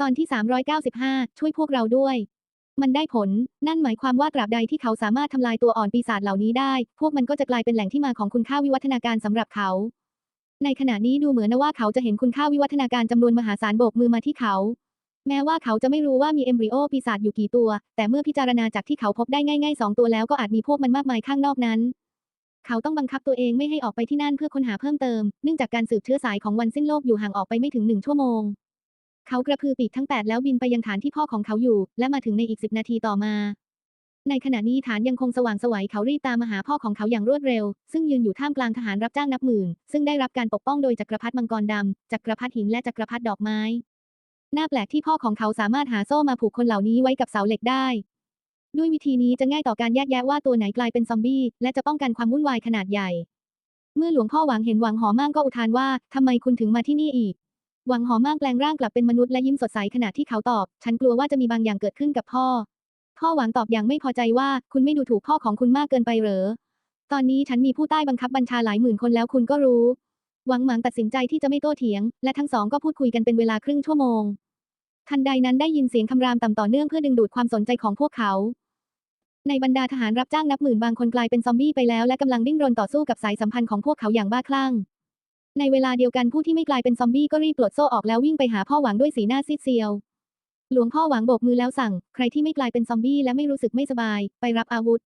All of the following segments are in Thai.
ตอนที่ 395 ช่วยพวกเราด้วย มันได้ผล นั่นหมายความว่าตราบใดที่เขาสามารถทำลายตัวอ่อนปีศาจเหล่านี้ได้ พวกมันก็จะกลายเป็นแหล่งที่มาของคุณค่าวิวัฒนาการสำหรับเขา ในขณะนี้ดูเหมือนนะว่าเขาจะเห็นคุณค่าวิวัฒนาการจำนวนมหาศาลโบกมือมาที่เขา แม้ว่าเขาจะไม่รู้ว่ามีเอมบริโอปีศาจอยู่กี่ตัว แต่เมื่อพิจารณาจากที่เขาพบได้ง่ายๆสองตัวแล้วก็อาจมีพวกมันมากมายข้างนอกนั้นเขาต้องบังคับตัวเองไม่ให้ออกไปที่นั่นเพื่อค้นหาเพิ่มเติม เนื่องจากการสืบเชื้อสายของวันสิ้นโลกอยู่ห่างออกไปไม่ถึงหนึ่งชั่วโมง เขากระพือปีกทั้ง 8 แล้วบินไปยังฐานที่พ่อของเขาอยู่ และมาถึงในอีก10นาทีต่อมา ในขณะนี้ฐานยังคงสว่างไสวัยเขารีบตามมาหาพ่อของเขาอย่างรวดเร็ว ซึ่งยืนอยู่ท่ามกลางทหารรับจ้างนับหมื่น ซึ่งได้รับการปกป้องโดยจักรพรรดิมังกรดำจักรพรรดิหินและจักรพรรดิดอกไม้น่าแปลกที่พ่อของเขาสามารถหาโซ่มาผูกคนเหล่านี้ไว้กับเสาเหล็กได้ ด้วยวิธีนี้จะง่ายต่อการแยกแยะว่าตัวไหนกลายเป็นซอมบี้ และจะป้องกันความวุ่นวายขนาดใหญ่ เมื่อหลวงพ่อหวังเห็นหวังหอม่างก็อุทานว่าทำไมคุณถึงมาที่นี่อีก หวังหอมางแปลงร่างกลับเป็นมนุษย์และยิ้มสดใสขณะที่เขาตอบ ฉันกลัวว่าจะมีบางอย่างเกิดขึ้นกับพ่อ พ่อหวังตอบอย่างไม่พอใจว่าคุณไม่ดูถูกพ่อของคุณมากเกินไปเหรอ ตอนนี้ฉันมีผู้ใต้บังคับบัญชาหลายหมื่นคนแล้วคุณก็รู้ หวังหมังตัดสินใจที่จะไม่โต้เถียง และทั้งสองก็พูดคุยกันเป็นเวลาครึ่งชั่วโมง ทันใดนั้นได้ยินเสียงคำรามต่ำต่อเนื่องเพื่อดึงดูดความสนใจของพวกเขาในบรรดาทหารรับจ้างนับหมื่นบางคนกลายเป็นซอมบี้ไปแล้วและกำลังดิ้นรนต่อสู้กับสายสัมพันธ์ของพวกเขาอย่างบ้าคลั่ง ในเวลาเดียวกันผู้ที่ไม่กลายเป็นซอมบี้ก็รีบปลดโซ่ออกแล้ววิ่งไปหาพ่อหวังด้วยสีหน้าซีดเซียว หลวงพ่อหวังโบกมือแล้วสั่ง ใครที่ไม่กลายเป็นซอมบี้และไม่รู้สึกไม่สบาย ไปรับอาวุธ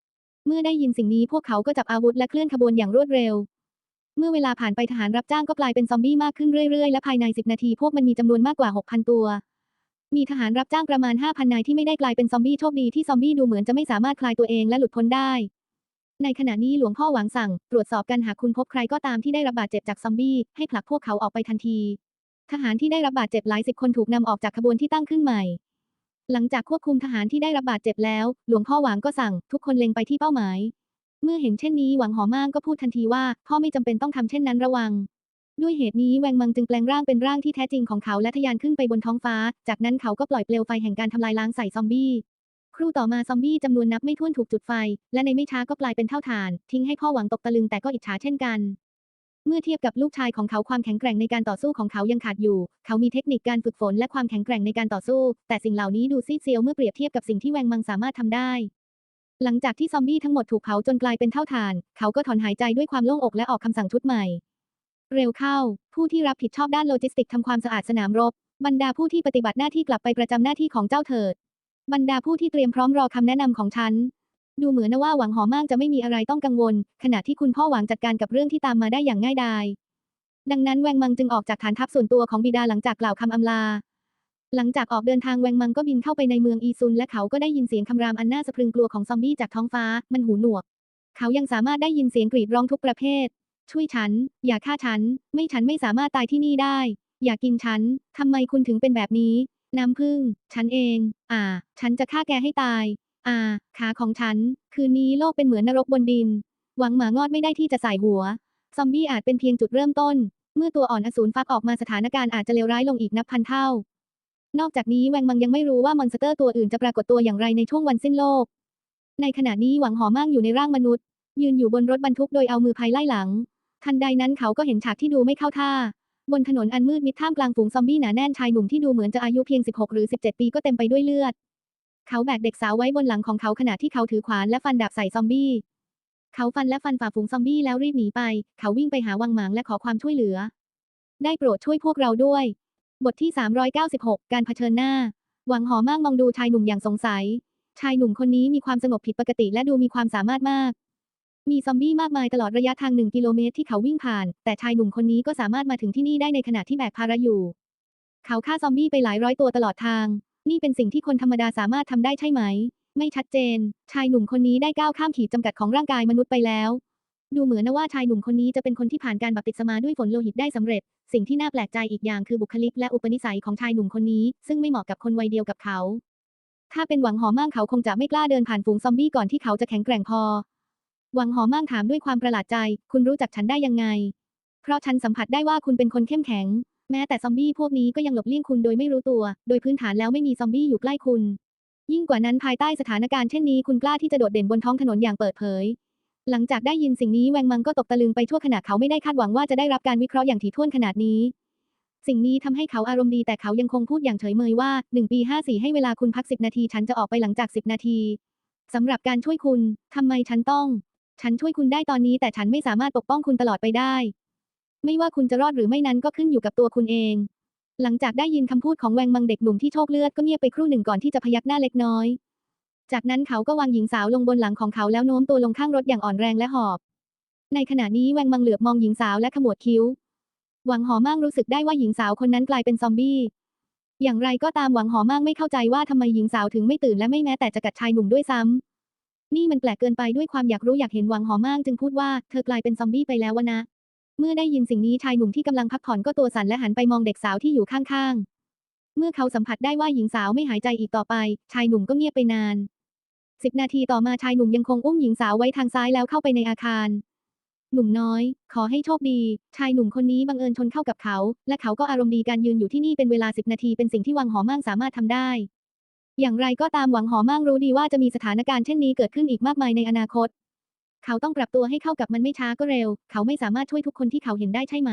เมื่อได้ยินสิ่งนี้พวกเขาก็จับอาวุธและเคลื่อนขบวนอย่างรวดเร็ว เมื่อเวลาผ่านไปทหารรับจ้างก็กลายเป็นซอมบี้มากขึ้นเรื่อยๆ และภายใน 10 นาทีพวกมันมีจำนวนมากกว่า 6,000 ตัว มีทหารรับจ้างประมาณ 5,000 นายที่ไม่ได้กลายเป็นซอมบี้โชคดีที่ซอมบี้ดูเหมือนจะไม่สามารถคลายตัวเองและหลุดพ้นได้ ในขณะนี้หลวงพ่อหวังสั่ง ตรวจสอบกันหากคุณพบใครก็ตามที่ได้รับบาดเจ็บจากซอมบี้ ให้ผลักพวกเขาออกไปทันที ทหารที่ได้รับบาดเจ็บหลายสิบคนถูกนำออกจากขบวนที่ตั้งขึ้นใหม่ หลังจากควบคุมทหารที่ได้รับบาดเจ็บแล้ว หลวงพ่อหวังก็สั่ง ทุกคนเล็งไปที่เป้าหมาย เมื่อเห็นเช่นนี้หวังหอม่างก็พูดทันทีว่า พ่อไม่จำเป็นต้องทำเช่นนั้นระวัง ด้วยเหตุนี้แวงมังจึงแปลงร่างเป็นร่างที่แท้จริงของเขาและทะยานขึ้นไปบนท้องฟ้า จากนั้นเขาก็ปล่อยเปลวไฟแห่งการทำลายล้างใส่ซอมบี้ ครู่ต่อมาซอมบี้จำนวนนับไม่ถ้วนถูกจุดไฟ และในไม่ช้าก็กลายเป็นเท่าฐาน ทิ้งให้พ่อหวังตกตะลึงแต่ก็อิจฉาเช่นกัน เมื่อเทียบกับลูกชายของเขาความแข็งแกร่งในการต่อสู้ของเขายังขาดอยู่ เขามีเทคนิคการฝึกฝนและความแข็งแกร่งในการต่อสู้ แต่สิ่งเหล่านี้ดูซีดเซียวเมื่อเปรียบเทียบกับสิ่งที่แวงมังสามารถทำได้ หลังจากที่ซอมบี้ทั้งหมดถูกเผาจนกลายเป็นเท่าฐาน เขาก็ถอนหายใจด้วยความโล่งอกและออกคำสั่งชุดใหม่ เร็วเข้า ผู้ที่รับผิดชอบด้านโลจิสติกทำความสะอาดสนามรบ บรรดาผู้ที่ปฏิบัติหน้าที่กลับไปประจำหน้าที่ของเจ้าเถิด บรรดาผู้ที่เตรียมพร้อมรอคำแนะนำของฉัน ดูเหมือนนะว่าหวังหอมากจะไม่มีอะไรต้องกังวล ขณะที่คุณพ่อหวังจัดการกับเรื่องที่ตามมาได้อย่างง่ายดาย ดังนั้นแวงมังจึงออกจากฐานทัพส่วนตัวของบิดาหลังจากกล่าวคำอำลา หลังจากออกเดินทางแวงมังก็บินเข้าไปในเมืองอีซุนและเขาก็ได้ยินเสียงคำรามอันน่าสะพรึงกลัวของซอมบี้จากท้องฟ้า มันหูหนวก เขายังสามารถได้ยินเสียงกรีดร้องทุกประเภท ช่วยฉัน อย่าฆ่าฉัน ไม่ฉันไม่สามารถตายที่นี่ได้ อย่ากินฉันทำไมคุณถึงเป็นแบบนี้ น้ำพึ่ง ฉันเอง อ่า ฉันจะฆ่าแกให้ตาย อ่า ขาของฉัน คืนนี้โลกเป็นเหมือนนรกบนดิน หวังหมางอดไม่ได้ที่จะใส่หัว ซอมบี้อาจเป็นเพียงจุดเริ่มต้น เมื่อตัวอ่อนอสูรฟักออกมาสถานการณ์อาจจะเลวร้ายลงอีกนับพันเท่า นอกจากนี้แวงมังยังไม่รู้ว่ามอนสเตอร์ตัวอื่นจะปรากฏตัวอย่างไรในช่วงวันสิ้นโลก ในขณะนี้หวังหอมั่งอยู่ในร่างมนุษย์ ยืนอยู่บนรถบรรทุกโดยเอามือพายไล่หลัง ทันใดนั้นเขาก็เห็นฉากที่ดูไม่เข้าท่า บนถนนอันมืดมิดท่ามกลางฝูงซอมบี้หนาแน่นชายหนุ่มที่ดูเหมือนจะอายุเพียง 16 หรือ 17 ปีก็เต็มไปด้วยเลือด เขาแบกเด็กสาวไว้บนหลังของเขาขณะที่เขาถือขวานและฟันดาบใส่ซอมบี้เขาฟันและฟันฝ่าฝูงซอมบี้แล้วรีบหนีไป เขาวิ่งไปหาวังหมางและขอความช่วยเหลือ ได้โปรดช่วยพวกเราด้วย บทที่ 396 การเผชิญหน้า หวังหอมากมองดูชายหนุ่มอย่างสงสัย ชายหนุ่มคนนี้มีความสงบผิดปกติและดูมีความสามารถมาก มีซอมบี้มากมายตลอดระยะทางหนึ่งกิโลเมตรที่เขาวิ่งผ่าน แต่ชายหนุ่มคนนี้ก็สามารถมาถึงที่นี่ได้ในขณะที่แบกภาระอยู่ เขาฆ่าซอมบี้ไปหลายร้อยตัวตลอดทาง นี่เป็นสิ่งที่คนธรรมดาสามารถทำได้ใช่ไหม ไม่ชัดเจน ชายหนุ่มคนนี้ได้ก้าวข้ามขีดจำกัดของร่างกายมนุษย์ไปแล้ว ดูเหมือนนะว่าชายหนุ่มคนนี้จะเป็นคนที่ผ่านการบัพติศมาด้วยฝนโลหิตได้สำเร็จ สิ่งที่น่าแปลกใจอีกอย่างคือบุคลิกและอุปนิสัยของชายหนุ่มคนนี้ ซึ่งไม่เหมาะกับคนวัยเดียวกับเขา ถ้าเป็นหวังหอมั่งเขาคงจะไม่กล้าเดินผ่านฝูงซอมบี้ก่อนที่เขาจะแข็งแกร่งพอ หวังหอม่างถามด้วยความประหลาดใจ คุณรู้จักฉันได้ยังไง เพราะฉันสัมผัสได้ว่าคุณเป็นคนเข้มแข็ง แม้แต่ซอมบี้พวกนี้ก็ยังหลบเลี่ยงคุณโดยไม่รู้ตัว โดยพื้นฐานแล้วไม่มีซอมบี้อยู่ใกล้คุณ ยิ่งกว่านั้นภายใต้สถานการณ์เช่นนี้คุณกล้าที่จะโดดเด่นบนท้องถนนอย่างเปิดเผย หลังจากได้ยินสิ่งนี้แวงมังก็ตกตะลึงไปทั่วขณะเขาไม่ได้คาดหวังว่าจะได้รับการวิเคราะห์อย่างถี่ถ้วนขนาดนี้ สิ่งนี้ทำให้เขาอารมณ์ดีแต่เขายังคงพูดอย่างเฉยเมยว่า1ปี54ให้เวลาคุณพัก10นาทีฉันจะออกไปหลังจาก10นาทีสำหรับการช่วยคุณทำไมฉันต้อง ฉันช่วยคุณได้ตอนนี้แต่ฉันไม่สามารถปกป้องคุณตลอดไปได้ ไม่ว่าคุณจะรอดหรือไม่นั้นก็ขึ้นอยู่กับตัวคุณเอง หลังจากได้ยินคำพูดของแวงมังเด็กหนุ่มที่โชคเลือดก็เงียบไปครู่หนึ่งก่อนที่จะพยักหน้าเล็กน้อย จากนั้นเขาก็วางหญิงสาวลงบนหลังของเขาแล้วโน้มตัวลงข้างรถอย่างอ่อนแรงและหอบ ในขณะนี้แวงมังเหลือบมองหญิงสาวและขมวดคิ้ว หวังหอมั่งรู้สึกได้ว่าหญิงสาวคนนั้นกลายเป็นซอมบี้อย่างไรก็ตามหวังหอมั่งไม่เข้าใจว่าทำไมหญิงสาวถึงไม่ตื่นและไม่แม้แต่จะกัดชายหนุ่มด้วยซ้ำ นี่มันแปลกเกินไปด้วยความอยากรู้อยากเห็นหวังหอมั่งจึงพูดว่าเธอกลายเป็นซอมบี้ไปแล้ววะนะ เมื่อได้ยินสิ่งนี้ชายหนุ่มที่กำลังพักผ่อนก็ตัวสั่นและหันไปมองเด็กสาวที่อยู่ข้างๆ เมื่อเขาสัมผัสได้ว่าหญิงสาวไม่หายใจอีกต่อไป ชายหนุ่มก็เงียบไปนานสิบนาทีต่อมาชายหนุ่มยังคงอุ้มหญิงสาวไว้ทางซ้ายแล้วเข้าไปในอาคาร หนุ่มน้อย ขอให้โชคดี ชายหนุ่มคนนี้บังเอิญชนเข้ากับเขา และเขาก็อารมณ์ดีการยืนอยู่ที่นี่เป็นเวลาสิบนาทีเป็นสิ่งที่วังหอมั่งสามารถทำได้ อย่างไรก็ตามหวังหอมั่งรู้ดีว่าจะมีสถานการณ์เช่นนี้เกิดขึ้นอีกมากมายในอนาคต เขาต้องปรับตัวให้เข้ากับมันไม่ช้าก็เร็ว เขาไม่สามารถช่วยทุกคนที่เขาเห็นได้ใช่ไหม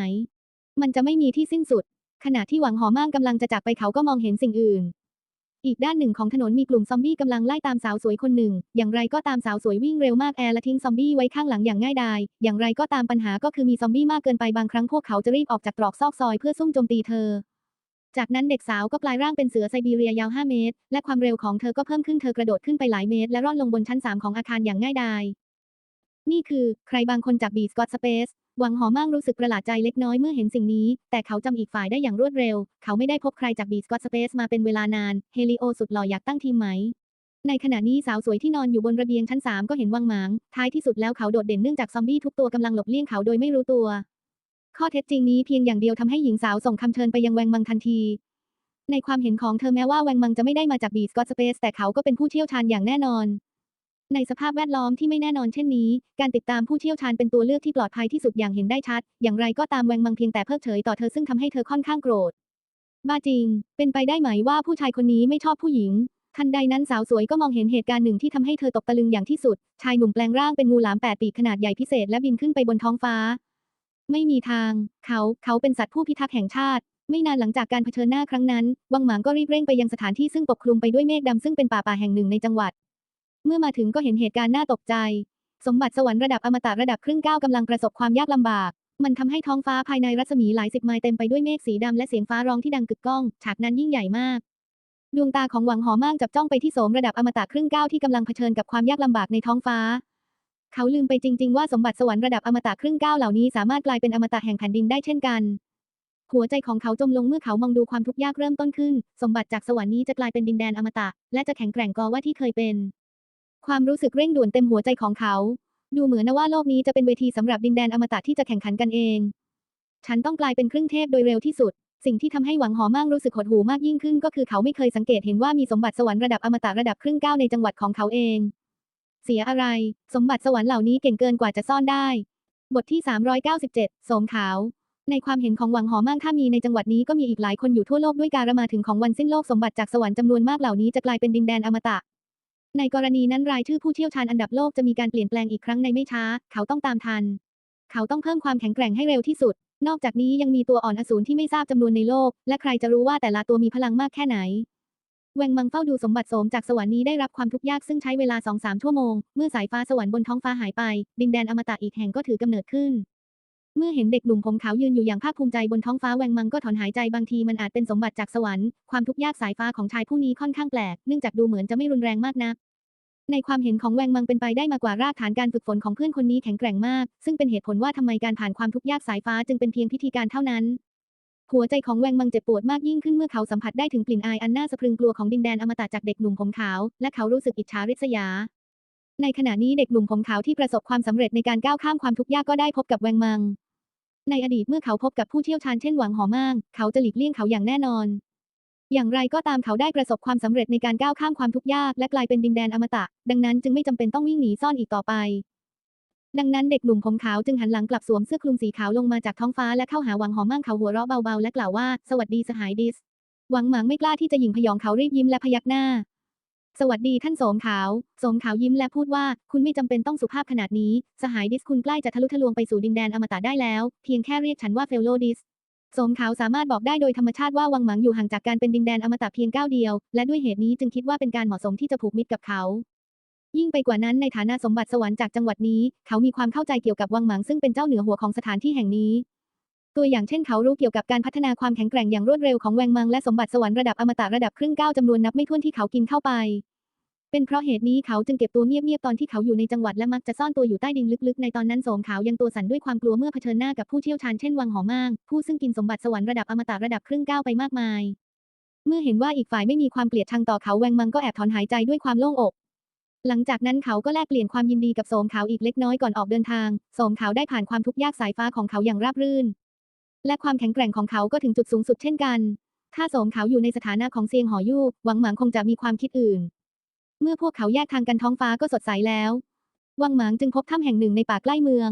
มันจะไม่มีที่สิ้นสุด ขณะที่หวังหอมั่งกำลังจะจากไปเขาก็มองเห็นสิ่งอื่น อีกด้านหนึ่งของถนนมีกลุ่มซอมบี้กำลังไล่ตามสาวสวยคนหนึ่ง อย่างไรก็ตามสาวสวยวิ่งเร็วมากแอร์และทิ้งซอมบี้ไว้ข้างหลังอย่างง่ายดาย อย่างไรก็ตามปัญหาก็คือมีซอมบี้มากเกินไปบางครั้งพวกเขาจะรีบออกจากตรอกซอกซอยเพื่อซุ่มโจมตีเธอ จากนั้นเด็กสาวก็กลายร่างเป็นเสือไซบีเรียยาว 5 เมตร และความเร็วของเธอก็เพิ่มขึ้นเธอกระโดดขึ้นไปหลายเมตร และร่อนลงบนชั้น 3 ของอาคารอย่างง่ายดาย นี่คือใครบางคนจากบีสกอตสเปซหวังหอมั่งรู้สึกประหลาดใจเล็กน้อยเมื่อเห็นสิ่งนี้ แต่เขาจำอีกฝ่ายได้อย่างรวดเร็ว เขาไม่ได้พบใครจากบีสกอตสเปซมาเป็นเวลานาน เฮลิโอสุดหล่ออยากตั้งทีมไหม ในขณะนี้สาวสวยที่นอนอยู่บนระเบียงชั้น 3 ก็เห็นวังหมาง ท้ายที่สุดแล้วเขาโดดเด่นเนื่องจากซอมบี้ทุกตัวกำลังหลบเลี่ยงเขาโดยไม่รู้ตัว ข้อเท็จจริงนี้เพียงอย่างเดียวทำให้หญิงสาวส่งคำเชิญไปยังแวงมังทันที ในความเห็นของเธอแม้ว่าแวงมังจะไม่ได้มาจากบีสกอตสเปซแต่เขาก็เป็นผู้เชี่ยวชาญอย่างแน่นอน ในสภาพแวดล้อมที่ไม่แน่นอนเช่นนี้ การติดตามผู้เชี่ยวชาญเป็นตัวเลือกที่ปลอดภัยที่สุดอย่างเห็นได้ชัด อย่างไรก็ตามแวงมังเพียงแต่เพิกเฉยต่อเธอซึ่งทำให้เธอค่อนข้างโกรธ บ้าจริง เป็นไปได้ไหมว่าผู้ชายคนนี้ไม่ชอบผู้หญิงทันใดนั้นสาวสวยก็มองเห็นเหตุการณ์หนึ่งที่ทำให้เธอตกตะลึงอย่างที่สุด ชายหนุ่มแปลงร่างเป็นงูหลามแปดปีกขนาดใหญ่พิเศษและบินขึ้นไปบนท้องฟ้า ไม่มีทาง เขา เขาเป็นสัตว์ผู้พิทักษ์แห่งชาติ ไม่นานหลังจากการเผชิญหน้าครั้งนั้น วังหมางก็รีบเร่งไปยังสถานที่ซึ่งปกคลุมไปด้วยเมฆดำซึ่งเป็นป่าป่าแห่งหนึ่งในจังหวัด เมื่อมาถึงก็เห็นเหตุการณ์น่าตกใจ สมบัติสวรรค์ระดับอมตะระดับครึ่งก้าวกำลังประสบความยากลำบาก มันทำให้ท้องฟ้าภายในรัศมีหลายสิบไมล์เต็มไปด้วยเมฆสีดำและเสียงฟ้าร้องที่ดังกึกก้อง ฉากนั้นยิ่งใหญ่มากดวงตาของหวังหอม่างจับจ้องไปที่โสมระดับอมตะครึ่งก้าวที่กำลังเผชิญกับความยากลำบากในท้องฟ้า เขาลืมไปจริง ๆ ว่าสมบัติสวรรค์ระดับอมตะครึ่งก้าวเหล่านี้สามารถกลายเป็นอมตะแห่งแผ่นดินได้เช่นกัน หัวใจของเขาจมลงเมื่อเขามองดูความทุกข์ยากเริ่มต้นขึ้น สมบัติจากสวรรค์นี้จะกลายเป็นดินแดนอมตะ และจะแข็งแกร่งกว่าว่าที่เคยเป็น ความรู้สึกเร่งด่วนเต็มหัวใจของเขา ดูเหมือนว่าโลกนี้จะเป็นเวทีสำหรับดินแดนอมตะที่จะแข่งขันกันเอง ฉันต้องกลายเป็นครึ่งเทพโดยเร็วที่สุดสิ่งที่ทำให้หวังหอมั่งรู้สึกหดหู่มากยิ่งขึ้นก็คือเขาไม่เคยสังเกตเห็นว่ามีสมบัติสวรรค์ระดับอมตะระดับครึ่งก้าวในจังหวัดของเขาเอง เสียอะไร สมบัติสวรรค์เหล่านี้เก่งเกินกว่าจะซ่อนได้ บทที่ 397 โสมขาว ในความเห็นของหวังหอมั่งถ้ามีในจังหวัดนี้ก็มีอีกหลายคนอยู่ทั่วโลกด้วยการมาถึงของวันสิ้นโลกสมบัติจากสวรรค์จำนวนมากเหล่านี้จะกลายเป็นดินแดนอมตะ ในกรณีนั้นรายชื่อผู้เชี่ยวชาญอันดับโลกจะมีการเปลี่ยนแปลงอีกครั้งในไม่ช้า เขาต้องตามทัน เขาต้องเพิ่มความแข็งแกร่งให้เร็วที่สุด นอกจากนี้ยังมีตัวอ่อนอสูรที่ไม่ทราบจำนวนในโลก และใครจะรู้ว่าแต่ละตัวมีพลังมากแค่ไหน แวงมังเฝ้าดูสมบัติโสมจากสวรรค์นี้ได้รับความทุกข์ยากซึ่งใช้เวลา2-3ชั่วโมง เมื่อสายฟ้าสวรรค์บนท้องฟ้าหายไป ดินแดนอมตะอีกแห่งก็ถือกำเนิดขึ้น เมื่อเห็นเด็กหนุ่มผมขาวยืนอยู่อย่างภาคภูมิใจบนท้องฟ้าแวงมังก็ถอนหายใจบางทีมันอาจเป็นสมบัติจากสวรรค์ความทุกข์ยากสายฟ้าของชายผู้นี้ค่อนข้างแปลกเนื่องจากดูเหมือนจะไม่รุนแรงมากนักในความเห็นของแวงมังเป็นไปได้มากกว่ารากฐานการฝึกฝนของเพื่อนคนนี้แข็งแกร่งมาก ซึ่งเป็นเหตุผลว่าทำไมการผ่านความทุกข์ยากสายฟ้าจึงเป็นเพียงพิธีการเท่านั้น หัวใจของแวงมังเจ็บปวดมากยิ่งขึ้นเมื่อเขาสัมผัสได้ถึงกลิ่นอายอันน่าสะพรึงกลัวของดินแดนอมตะจากเด็กหนุ่มผมขาว และเขารู้สึกอิจฉาริษยา ในขณะนี้เด็กหนุ่มผมขาวที่ประสบความสำเร็จในการก้าวข้ามความทุกข์ยากก็ได้พบกับแวงมัง ในอดีตเมื่อเขาพบกับผู้เชี่ยวชาญเช่นหวังหอม่างเขาจะหลีกเลี่ยงเขาอย่างแน่นอน อย่างไรก็ตามเขาได้ประสบความสำเร็จในการก้าวข้ามความทุกข์ยากและกลายเป็นดินแดนอมตะ ดังนั้นจึงไม่จำเป็นต้องวิ่งหนีซ่อนอีกต่อไป ดังนั้นเด็กหนุ่มผมขาวจึงหันหลังกลับสวมเสื้อคลุมสีขาวลงมาจากท้องฟ้าและเข้าหาหวังหอม่างเขาหัวเราะเบาๆและกล่าวว่าสวัสดีสหายดิส หวังหมางไม่กล้าที่จะหยิ่งพยองเขารีบยิ้มและพยักหน้า สวัสดีท่านโสมขาวโสมขาวยิ้มและพูดว่าคุณไม่จำเป็นต้องสุภาพขนาดนี้ สหายดิสคุณใกล้จะทะลุทะลวงไปสู่ดินแดนอมตะได้แล้ว เพียงแค่เรียกฉันว่าเฟลโลดิสโสมขาวสามารถบอกได้โดยธรรมชาติว่าวังหมังอยู่ห่างจากการเป็นดินแดนอมตะเพียงก้าวเดียว และด้วยเหตุนี้จึงคิดว่าเป็นการเหมาะสมที่จะผูกมิตรกับเขา ยิ่งไปกว่านั้นในฐานะสมบัติสวรรค์จากจังหวัดนี้ เขามีความเข้าใจเกี่ยวกับวังหมังซึ่งเป็นเจ้าเหนือหัวของสถานที่แห่งนี้ ตัวอย่างเช่นเขารู้เกี่ยวกับการพัฒนาความแข็งแกร่งอย่างรวดเร็วของแวงมังและสมบัติสวรรค์ระดับอมตะระดับครึ่งก้าวจำนวนนับไม่ถ้วนที่เขากินเข้าไป เป็นเพราะเหตุนี้เขาจึงเก็บตัวเงียบๆตอนที่เขาอยู่ในจังหวัดและมักจะซ่อนตัวอยู่ใต้ดินลึกๆ ในตอนนั้นโสมขาวยังตัวสั่นด้วยความกลัวเมื่อเผชิญหน้ากับผู้เชี่ยวชาญเช่นวังหอมางผู้ซึ่งกินสมบัติสวรรค์ระดับอมตะระดับครึ่งก้าวไปมากมายเมื่อเห็นว่าอีกฝ่ายไม่มีความเกลียดชังต่อเขาแวงมังก็แอบถอนหายใจด้วยความโล่งอก หลังจากนั้นเขาก็แลกเปลี่ยนความยินดีกับโสมขาวอีกเล็กน้อยก่อนออกเดินทาง โสมขาวได้ผ่านความทุกข์ยากสายฟ้าของเขาอย่างราบรื่น และความแข็งแกร่งของเขาก็ถึงจุดสูงสุดเช่นกัน ถ้าโสมขาวอยู่ในสถานะของเซียงหอยูหวังหมางคงจะมีความคิดอื่น เมื่อพวกเขาแยกทางกันท้องฟ้าก็สดใสแล้ว วังหมางจึงพบถ้ำแห่งหนึ่งในป่าใกล้เมือง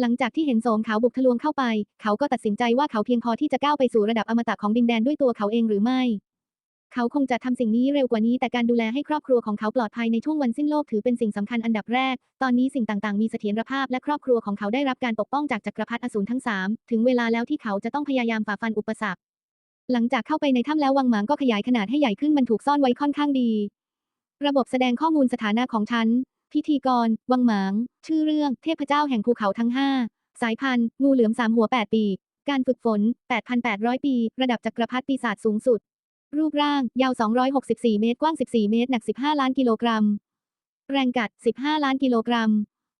หลังจากที่เห็นโสมขาวบุกทะลวงเข้าไป เขาก็ตัดสินใจว่าเขาเพียงพอที่จะก้าวไปสู่ระดับอมตะของดินแดนด้วยตัวเขาเองหรือไม่ เขาคงจะทำสิ่งนี้เร็วกว่านี้ แต่การดูแลให้ครอบครัวของเขาปลอดภัยในช่วงวันสิ้นโลกถือเป็นสิ่งสำคัญอันดับแรก ตอนนี้สิ่งต่างๆมีเสถียรภาพและครอบครัวของเขาได้รับการปกป้องจากจักรพรรดิอสูรทั้งสามถึงเวลาแล้วที่เขาจะต้องพยายามฝ่าฟันอุปสรรค หลังจากเข้าไปในถ้ำแล้ววังหมางก็ขยายขนาดให้ใหญ่ขึ้นมันถูกซ่อนไว้ค่อนข้างดี ระบบแสดงข้อมูลสถานะของฉัน พิธีกร วังหมาง ชื่อเรื่อง เทพเจ้าแห่งภูเขาทั้งห้าสายพันธุ์ งูเหลือมสามหัวแปดปีกการฝึกฝน 8,800 ปี ระดับจักรพรรดิปีศาจสูงสุด รูปร่าง ยาว 264 เมตร กว้าง 14 เมตร หนัก 15 ล้านกิโลกรัม แรงกัด 15 ล้านกิโลกรัม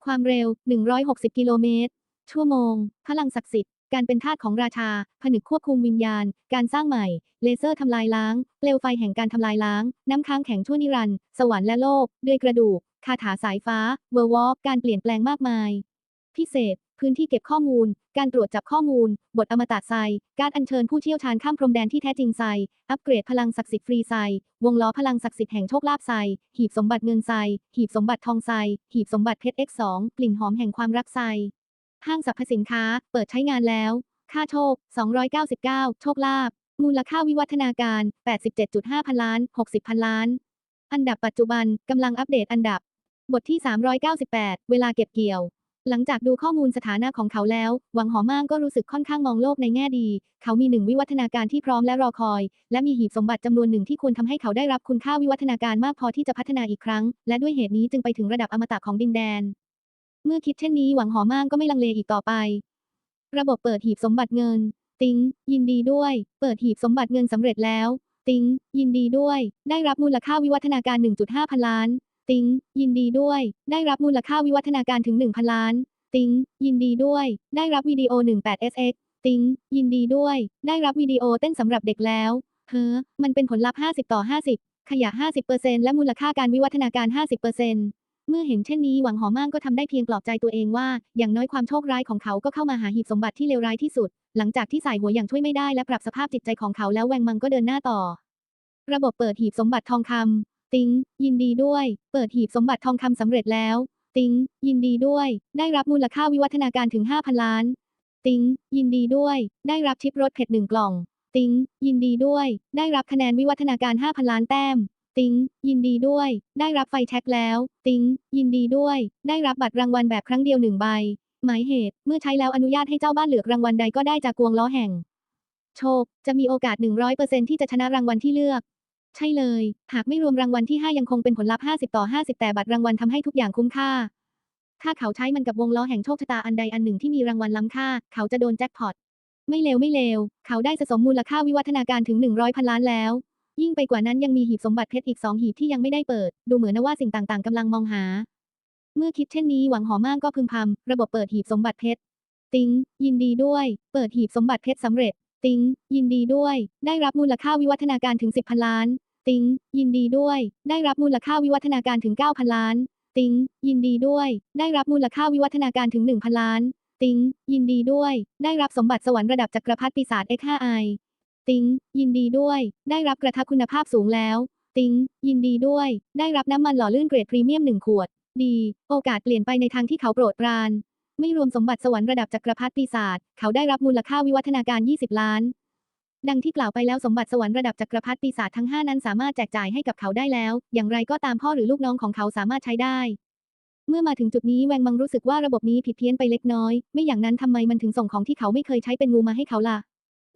ความเร็ว 160 กิโลเมตร ชั่วโมง พลังศักดิ์สิทธิ์ การเป็นทาสของราชา ผนึกควบคุมวิญญาณ การสร้างใหม่ เลเซอร์ทำลายล้าง เปลวไฟแห่งการทำลายล้าง น้ำค้างแข็งชั่วนิรันดร์ สวรรค์และโลกดือยกระดูก คาถาสายฟ้า เวอร์วอลการเปลี่ยนแปลงมากมาย พิเศษ พื้นที่เก็บข้อมูล การตรวจจับข้อมูล บทอมตะไซ การอัญเชิญผู้เชี่ยวชาญข้ามพรมแดนที่แท้จริงไซ อัปเกรดพลังศักดิ์สิทธิ์ฟรีไซ วงล้อพลังศักดิ์สิทธิ์แห่งโชคลาภไซ หีบสมบัติเงินไซ หีบสมบัติทองไซ หีบสมบัติเพชร X2 กลิ่นหอมแห่งความรักไซ ห้างสรรพสินค้า เปิดใช้งานแล้ว ค่าโชค 299 โชคลาภ มูลค่าวิวัฒนาการ 87.5 พันล้าน 60 พันล้าน อันดับปัจจุบัน กำลังอัปเดตอันดับ บทที่ 398 เวลาเก็บเกี่ยว หลังจากดูข้อมูลสถานะของเขาแล้ว หวังหอม่างก็รู้สึกค่อนข้างมองโลกในแง่ดี เขามีหนึ่งวิวัฒนาการที่พร้อมและรอคอย และมีหีบสมบัติจำนวนหนึ่งที่ควรทำให้เขาได้รับคุณค่าวิวัฒนาการมากพอที่จะพัฒนาอีกครั้ง และด้วยเหตุนี้จึงไปถึงระดับอมตะของดินแดน เมื่อคิดเช่นนี้หวังหอม่างก็ไม่ลังเลอีกต่อไป ระบบเปิดหีบสมบัติเงิน ติ๊งยินดีด้วย เปิดหีบสมบัติเงินสำเร็จแล้ว ติ๊งยินดีด้วย ได้รับมูลค่าวิวัฒนาการ 1.5 พันล้าน ติ๊งยินดีด้วย ได้รับมูลค่าวิวัฒนาการถึง 1,000 ล้าน ติ๊งยินดีด้วย ได้รับวิดีโอ 18sx ติ๊งยินดีด้วย ได้รับวิดีโอเต้นสำหรับเด็กแล้ว เฮ้อ มันเป็นผลลัพธ์ 50 ต่อ 50 ขยะ 50%และมูลค่าการวิวัฒนาการ 50%เมื่อเห็นเช่นนี้หวังหอม่งก็ทำได้เพียงปลอบใจตัวเองว่า อย่างน้อยความโชคร้ายของเขาก็เข้ามาหาหีบสมบัติที่เลวร้ายที่สุด หลังจากที่สายหัวอย่างช่วยไม่ได้และปรับสภาพจิตใจของเขาแล้วแวงมังก็เดินหน้าต่อ ระบบเปิดหีบสมบัติทองคำ ติงยินดีด้วย เปิดหีบสมบัติทองคำสำเร็จแล้ว ติงยินดีด้วย ได้รับมูลค่าวิวัฒนาการถึง 5,000 ล้าน ติงยินดีด้วย ได้รับชิปรถเผ็ดหนึ่งกล่อง ติงยินดีด้วย ได้รับคะแนนวิวัฒนาการ 5,000 ล้านแต้ม ติงยินดีด้วย ได้รับไฟแช็กแล้ว ติงยินดีด้วย ได้รับบัตรรางวัลแบบครั้งเดียวหนึ่งใบ หมายเหตุ เมื่อใช้แล้วอนุญาตให้เจ้าบ้านเลือกรางวัลใดก็ได้จากกวงล้อแห่งโชค จะมีโอกาส 100%ที่จะชนะรางวัลที่เลือก ใช่เลย หากไม่รวมรางวัลที่ 5 ยังคงเป็นผลลัพธ์ 50 ต่อ 50 แต่บัตรรางวัลทำให้ทุกอย่างคุ้มค่า ถ้าเขาใช้มันกับวงล้อแห่งโชคชะตาอันใดอันหนึ่งที่มีรางวัลล้ำค่า เขาจะโดนแจ็คพอต ไม่เลวไม่เลว เขาได้สะสมมูลค่าวิวัฒนาการถึง 100 พันล้านแล้ว ยิ่งไปกว่านั้นยังมีหีบสมบัติเพชรอีก 2 หีบที่ยังไม่ได้เปิด ดูเหมือนนะว่าสิ่งต่างๆกำลังมองหา เมื่อคิดเช่นนี้หวังหอมางก็พึมพำระบบเปิดหีบสมบัติเพชร ติงยินดีด้วย เปิดหีบสมบัติเพชรสำเร็จ ติงยินดีด้วย ได้รับมูลค่าวิวัฒนาการถึง 10 พันล้าน ติงยินดีด้วย ได้รับมูลค่าวิวัฒนาการถึง9,000ล้าน ติงยินดีด้วย ได้รับมูลค่าวิวัฒนาการถึง1,000ล้าน ติงยินดีด้วย ได้รับสมบัติสวรรค์ระดับจักรพรรดิปีศาจ X5i ติงยินดีด้วย ได้รับกระทะคุณภาพสูงแล้ว ติงยินดีด้วย ได้รับน้ำมันหล่อลื่นเกรดพรีเมียมหนึ่งขวด ดี โอกาสเปลี่ยนไปในทางที่เขาโปรดปราน ไม่รวมสมบัติสวรรค์ระดับจักรพรรดิปีศาจเขาได้รับมูลค่าวิวัฒนาการ 20 ล้าน ดังที่กล่าวไปแล้วสมบัติสวรรค์ระดับจักรพรรดิปีศาจทั้ง 5 นั้นสามารถแจกจ่ายให้กับเขาได้แล้ว อย่างไรก็ตามพ่อหรือลูกน้องของเขาสามารถใช้ได้ เมื่อมาถึงจุดนี้แวงมังรู้สึกว่าระบบนี้ผิดเพี้ยนไปเล็กน้อย ไม่อย่างนั้นทำไมมันถึงส่งของที่เขาไม่เคยใช้เป็นงูมาให้เขาล่ะ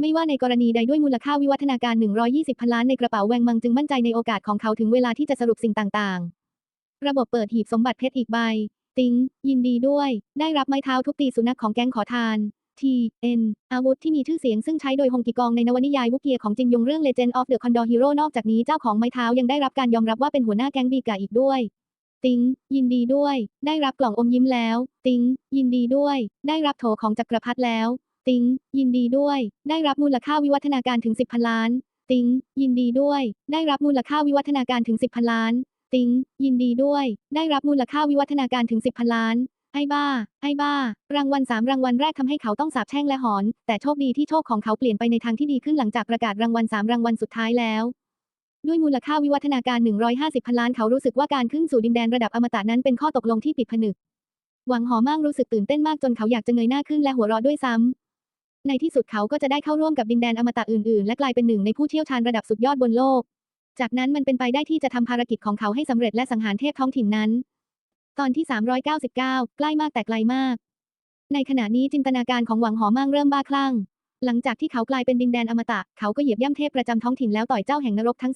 ไม่ว่าในกรณีใดด้วยมูลค่าวิวัฒนาการ 120 พันล้านในกระเป๋าแวงมังจึงมั่นใจในโอกาสของเขาถึงเวลาที่จะสรุปสิ่งต่าง ๆ ระบบเปิดหีบสมบัติเพชรอีกใบ ติงยินดีด้วย ได้รับไม้เท้าทุบตีสุนัขของแก๊งขอทาน T N อาวุธที่มีชื่อเสียงซึ่งใช้โดยฮงกิกองในนวนิยายวุกเกียของจินยงเรื่อง Legend of the Condor Hero นอกจากนี้เจ้าของไม้เท้ายังได้รับการยอมรับว่าเป็นหัวหน้าแก๊งบีกาอีกด้วย ติง ยินดีด้วย ได้รับกล่องอมยิ้มแล้ว ติง ยินดีด้วย ได้รับโถของจักรพรรดิแล้ว ติง ยินดีด้วย ได้รับมูลค่าวิวัฒนาการถึง 10พันล้าน ติง ยินดีด้วย ได้รับมูลค่าวิวัฒนาการถึง 10พันล้าน ติงยินดีด้วย ได้รับมูลค่าวิวัฒนาการถึง 10 พันล้าน ไอ้บ้า ไอ้บ้า รางวัลสามรางวัลแรกทำให้เขาต้องสาบแช่งและหอน แต่โชคดีที่โชคของเขาเปลี่ยนไปในทางที่ดีขึ้นหลังจากประกาศรางวัลสามรางวัลสุดท้ายแล้วด้วยมูลค่าวิวัฒนาการ 150 พันล้านเขารู้สึกว่าการขึ้นสู่ดินแดนระดับอมตะนั้นเป็นข้อตกลงที่ปิดผนึก หวังหอมั่งรู้สึกตื่นเต้นมากจนเขาอยากจะเงยหน้าขึ้นและหัวเราะด้วยซ้ำในที่สุดเขาก็จะได้เข้าร่วมกับดินแดนอมตะอื่นๆ และกลายเป็นหนึ่งในผู้เชี่ยวชาญระดับสุดยอดบนโลก จากนั้นมันเป็นไปได้ที่จะทำภารกิจของเขาให้สำเร็จและสังหารเทพท้องถิ่นนั้น ตอนที่ 399 ใกล้มากแต่ไกลมาก ในขณะนี้จินตนาการของหวังหอมั่งเริ่มบ้าคลั่ง หลังจากที่เขากลายเป็นดินแดนอมตะ เขาก็เหยียบย่ำเทพประจำท้องถิ่นแล้วต่อยเจ้าแห่งนรกทั้ง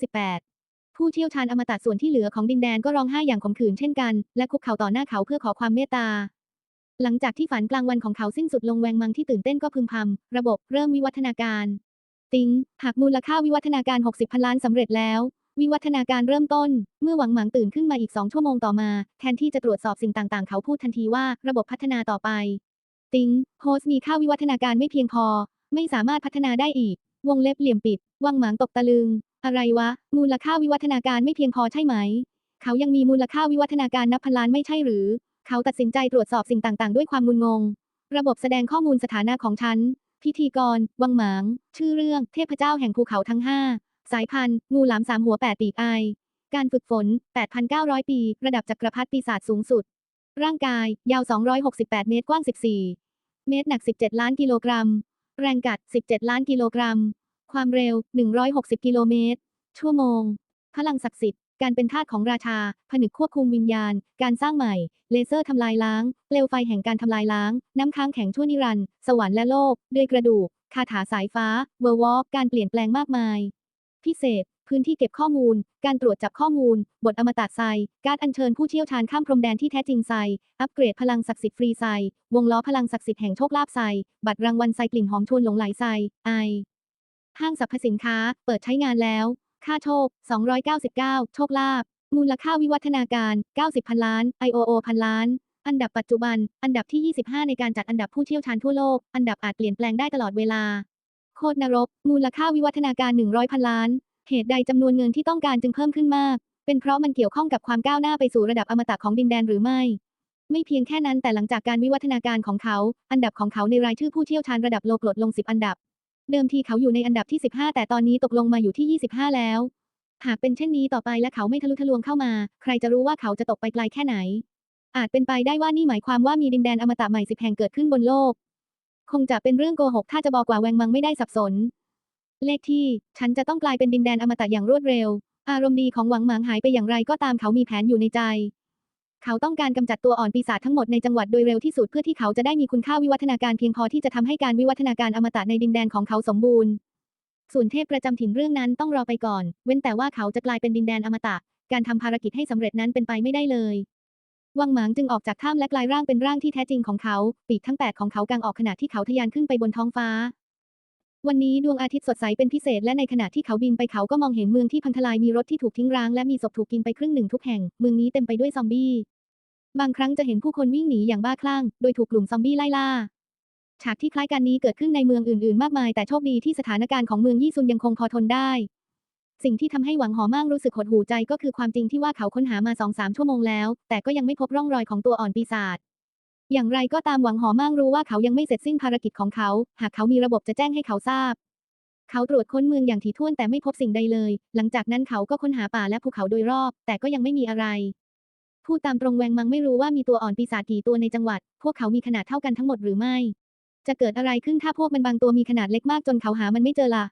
18 ผู้เชี่ยวชาญอมตะส่วนที่เหลือของดินแดนก็ร้องไห้อย่างขมขื่นเช่นกัน และคุกเข่าต่อหน้าเขาเพื่อขอความเมตตาหลังจากที่ฝันกลางวันของเขาสิ้นสุดลงแวงมังที่ตื่นเต้นก็พึมพำ ระบบเริ่มวิวัฒนาการ ติงหากมูลค่าวิวัฒนาการ 60 พันล้านสำเร็จแล้ว วิวัฒนาการเริ่มต้น เมื่อหวังหมังตื่นขึ้นมาอีกสองชั่วโมงต่อมา แทนที่จะตรวจสอบสิ่งต่างๆ เขาพูดทันทีว่าระบบพัฒนาต่อไป ติงโฮสมีค่าวิวัฒนาการไม่เพียงพอ ไม่สามารถพัฒนาได้อีก วงเล็บเหลี่ยมปิด วังหมางตกตะลึง อะไรวะ มูลค่าวิวัฒนาการไม่เพียงพอใช่ไหม เขายังมีมูลค่าวิวัฒนาการนับพันล้านไม่ใช่หรือ เขาตัดสินใจตรวจสอบสิ่งต่างๆ ด้วยความงุนงง ระบบแสดงข้อมูลสถานะของฉัน พิธีกร วังหมาง ชื่อเรื่อง เทพเจ้าแห่งภูเขาทั้งห้าสายพันธุ์ งูหลามสามหัวแปดปีกอาย การฝึกฝน 8,900 ปี ระดับจักรพรรดิปีศาจสูงสุด ร่างกาย ยาว 268 เมตร กว้าง 14 เมตร หนัก 17 ล้านกิโลกรัม แรงกัด 17 ล้านกิโลกรัม ความเร็ว 160 กิโลเมตร ชั่วโมง พลังศักดิ์สิทธิ์ การเป็นทาสของราชา ผนึกควบคุมวิญญาณ การสร้างใหม่ เลเซอร์ทำลายล้าง เปลวไฟแห่งการทำลายล้าง น้ำค้างแข็งชั่วนิรันดร์ สวรรค์และโลก เดือยกระดูก คาถาสายฟ้า เวอร์วอลการเปลี่ยนแปลงมากมาย พิเศษ พื้นที่เก็บข้อมูล การตรวจจับข้อมูล บทอมตะไซ การอัญเชิญผู้เชี่ยวชาญข้ามพรมแดนที่แท้จริงไซ อัปเกรดพลังศักดิ์สิทธิ์ฟรีไซ วงล้อพลังศักดิ์สิทธิ์แห่งโชคลาภไซ บัตรรางวัลไซกลิ่นหอมชวนหลงไหลไซ ไอ ห้างสรรพสินค้า เปิดใช้งานแล้ว ค่าโชค 299 โชคลาภ มูลค่าวิวัฒนาการ 90 พันล้าน IOO พันล้าน อันดับปัจจุบัน อันดับที่ 25 ในการจัดอันดับผู้เชี่ยวชาญทั่วโลก อันดับอาจเปลี่ยนแปลงได้ตลอดเวลา โคตรนรก มูลค่าวิวัฒนาการ 100 พันล้าน เหตุใดจำนวนเงินที่ต้องการจึงเพิ่มขึ้นมาก เป็นเพราะมันเกี่ยวข้องกับความก้าวหน้าไปสู่ระดับอมตะของดินแดนหรือไม่ ไม่เพียงแค่นั้นแต่หลังจากการวิวัฒนาการของเขา อันดับของเขาในรายชื่อผู้เชี่ยวชาญระดับโลกลดลง 10 อันดับ เดิมทีเขาอยู่ในอันดับที่ 15 แต่ตอนนี้ตกลงมาอยู่ที่ 25 แล้ว หากเป็นเช่นนี้ต่อไปและเขาไม่ทะลุทะลวงเข้ามา ใครจะรู้ว่าเขาจะตกไปไกลแค่ไหน อาจเป็นไปได้ว่านี่หมายความว่ามีดินแดนอมตะใหม่สิบแห่งเกิดขึ้นบนโลก คงจะเป็นเรื่องโกหกถ้าจะบอกว่าแวงมังไม่ได้สับสน เลขที่ ฉันจะต้องกลายเป็นดินแดนอมตะอย่างรวดเร็ว อารมณ์ดีของหวังหมางหายไปอย่างไรก็ตามเขามีแผนอยู่ในใจ เขาต้องการกำจัดตัวอ่อนปีศาจทั้งหมดในจังหวัดโดยเร็วที่สุดเพื่อที่เขาจะได้มีคุณค่าวิวัฒนาการเพียงพอที่จะทำให้การวิวัฒนาการอมตะในดินแดนของเขาสมบูรณ์ ส่วนเทพประจำถิ่นเรื่องนั้นต้องรอไปก่อน เว้นแต่ว่าเขาจะกลายเป็นดินแดนอมตะ การทำภารกิจให้สำเร็จนั้นเป็นไปไม่ได้เลยวังหมางจึงออกจากถ้ำและกลายร่างเป็นร่างที่แท้จริงของเขา ปีกทั้งแปดของเขากางออกขณะที่เขาทะยานขึ้นไปบนท้องฟ้า วันนี้ดวงอาทิตย์สดใสเป็นพิเศษและในขณะที่เขาบินไปเขาก็มองเห็นเมืองที่พังทลายมีรถที่ถูกทิ้งร้างและมีศพถูกกินไปครึ่งหนึ่งทุกแห่ง เมืองนี้เต็มไปด้วยซอมบี้ บางครั้งจะเห็นผู้คนวิ่งหนีอย่างบ้าคลั่ง โดยถูกกลุ่มซอมบี้ไล่ล่า ฉากที่คล้ายกันนี้เกิดขึ้นในเมืองอื่นๆ มากมาย แต่โชคดีที่สถานการณ์ของเมืองยี่ซุนยังคงพอทนได้ สิ่งที่ทำให้หวังหอมั่งรู้สึกหดหู่ใจก็คือความจริงที่ว่าเขาค้นหามาสองสามชั่วโมงแล้ว แต่ก็ยังไม่พบร่องรอยของตัวอ่อนปีศาจ อย่างไรก็ตามหวังหอมั่งรู้ว่าเขายังไม่เสร็จสิ้นภารกิจของเขา หากเขามีระบบจะแจ้งให้เขาทราบ เขาตรวจค้นเมืองอย่างถี่ถ้วนแต่ไม่พบสิ่งใดเลย หลังจากนั้นเขาก็ค้นหาป่าและภูเขาโดยรอบ แต่ก็ยังไม่มีอะไร พูดตามตรงแวงมังไม่รู้ว่ามีตัวอ่อนปีศาจกี่ตัวในจังหวัด พวกเขามีขนาดเท่ากันทั้งหมดหรือไม่ จะเกิดอะไรขึ้นถ้าพวกมันบางตัวมีขนาดเล็กมากจนเขาหามันไม่เจอล่ะ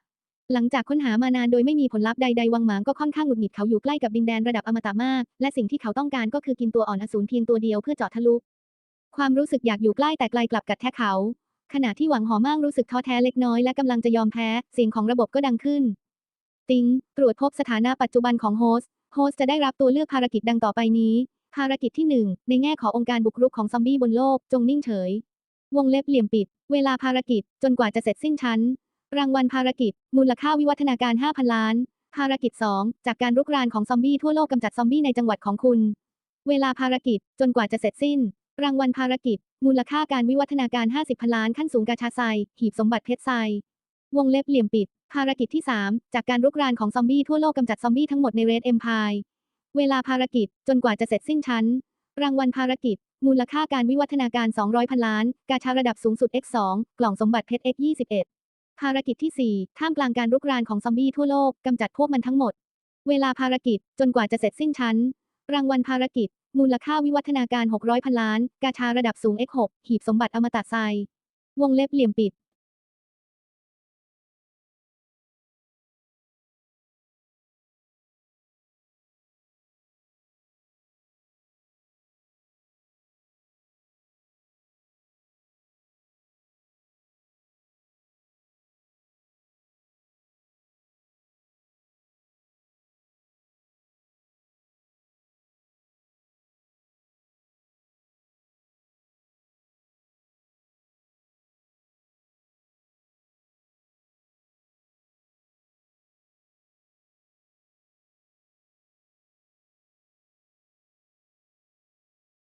หลังจากค้นหามานานโดยไม่มีผลลัพธ์ใดๆ วังหมางก็ค่อนข้างหงุดหงิดเขาอยู่ใกล้กับดินแดนระดับอมตะมาก และสิ่งที่เขาต้องการก็คือกินตัวอ่อนอสูรเพียงตัวเดียวเพื่อเจาะทะลุ ความรู้สึกอยากอยู่ใกล้แต่ไกลกลับกัดแทะเขา ขณะที่หวังหอมั่งรู้สึกท้อแท้เล็กน้อยและกำลังจะยอมแพ้ เสียงของระบบก็ดังขึ้น ติง ตรวจพบสถานะปัจจุบันของโฮสต์โฮสต์จะได้รับตัวเลือกภารกิจดังต่อไปนี้ ภารกิจที่ 1 ในแง่ขององค์การบุกรุกของซอมบี้บนโลกจงนิ่งเฉย วงเล็บเหลี่ยมปิด เวลาภารกิจจนกว่าจะเสร็จสิ้นชั้น รางวัลภารกิจ มูลค่าวิวัฒนาการ 5,000 ล้าน ภารกิจ 2 จากการรุกรานของซอมบี้ทั่วโลกกำจัดซอมบี้ในจังหวัดของคุณ เวลาภารกิจจนกว่าจะเสร็จสิ้น รางวัลภารกิจ มูลค่าการวิวัฒนาการ 50พันล้านขั้นสูงกาชาไซ หีบสมบัติเพชรไซ วงเล็บเหลี่ยมปิด ภารกิจที่ 3 จากการรุกรานของซอมบี้ทั่วโลกกำจัดซอมบี้ทั้งหมดในเรดเอ็มพายเวลาภารกิจจนกว่าจะเสร็จสิ้นชั้น รางวัลภารกิจ มูลค่าการวิวัฒนาการ 200พันล้าน กาชาระดับสูงสุด X2 กล่องสมบัติเพชร X21 ภารกิจที่ 4 ท่ามกลางการรุกรานของซอมบี้ทั่วโลกกำจัดพวกมันทั้งหมด เวลาภารกิจจนกว่าจะเสร็จสิ้นชั้น รางวัลภารกิจ มูลค่าวิวัฒนาการ 600 พันล้าน กาชาระดับสูง X6 หีบสมบัติอมตะไซวงเล็บเหลี่ยมปิด